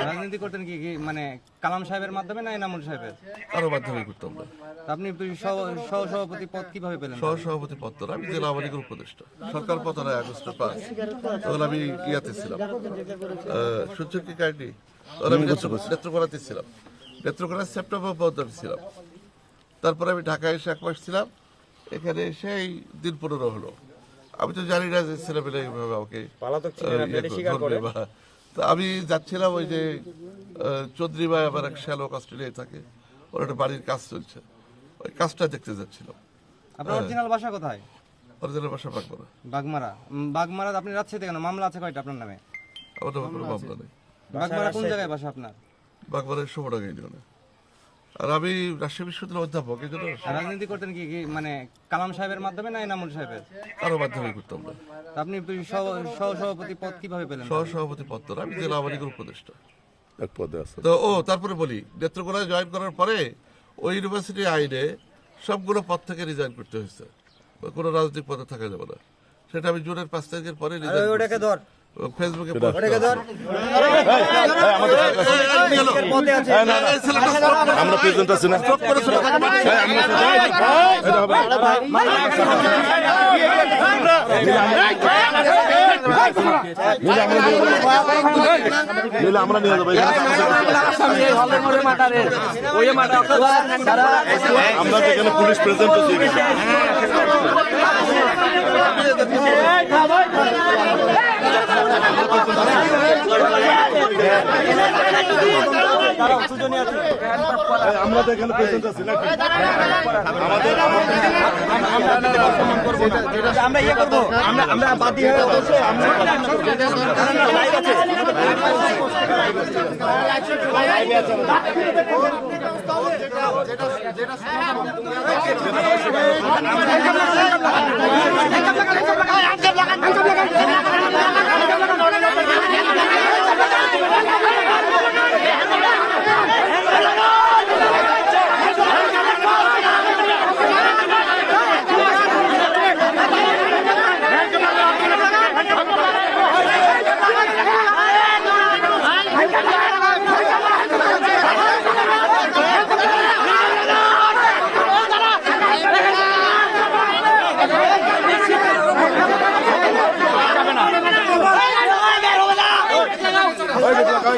রাজনীতি করতেন কি মানে কালাম সাহেবের মাধ্যমে না এনামুল সাহেবের? আরও মাধ্যমে করতাম না। আপনি সহ- সহ-সভাপতি পদ কীভাবে পেলেন? সহ সভাপতি পদ তো আমি জেলা আওয়ামী উপদেষ্টা। সরকার পতন হয় আগস্টের পাঁচ তখন আমি ইয়াতে ছিলাম। সূর্য কি কাহিনী তখন আমি নেত্রকোনাতে ছিলাম। নেত্রকোনা সেপ্টেম্বর পর্যন্ত আমি ছিলাম। তারপরে আমি ঢাকায় এসে এক মাস ছিলাম। এখানে এসে এই দিন পনেরো হলো। আমি তো জানি না যে ছেলেপেলে এইভাবে আমাকে ইয়ে তো আমি যাচ্ছিলাম ওই যে চৌধুরী আমার এক শ্যালক অস্ট্রেলিয়ায় থাকে। ওর একটা বাড়ির কাজ চলছে। ওই কাজটা দেখতে যাচ্ছিলাম। আপনার অরিজিনাল বাসা কোথায়? অরিজিনাল বাসা না বাগমারা। বাগমারা আপনি রাজশাহীতে কেন? মামলা আছে কয়টা আপনার নামে? আমার নামে কোনো মামলা নেই। বাগমারা কোন জায়গায় বাসা আপনার? বাগবারের আর আমি রাজশাহী বিশ্ববিদ্যালয়ের অধ্যাপক এই জন্য রাজনীতি করতেন কি কি মানে কালাম সাহেবের মাধ্যমে না এনামুল সাহেবের? আরও মাধ্যমে করতাম না। আপনি সহ- সহ-সভাপতি পদ কীভাবে পেলেন? সহ সভাপতি পদ তো না, আমি জেলা আওয়ামী লীগের উপদেষ্টা। এক পদে আছে। তো ও তারপরে বলি নেত্রকোনায় জয়েন করার পরে ওই ইউনিভার্সিটি আইনে সবগুলো পদ থেকে রিজাইন করতে হয়েছে। কোনো রাজনৈতিক পদে থাকা যাবে না। সেটা আমি জুনের পাঁচ তারিখের পরে রিজাইন ফেসবুকে post করা। আমরা প্রেজেন্ট আছি না আমরা নিয়ে যাব আমরা যেখানে পুলিশ প্রেজেন্ট আছি আমরা তো এখানে প্রেজেন্ট আছি নাকি আমাদের আমরা ইয়ে করব আমরা আমরা বাদী হয়ে বসে আমরা লাইভ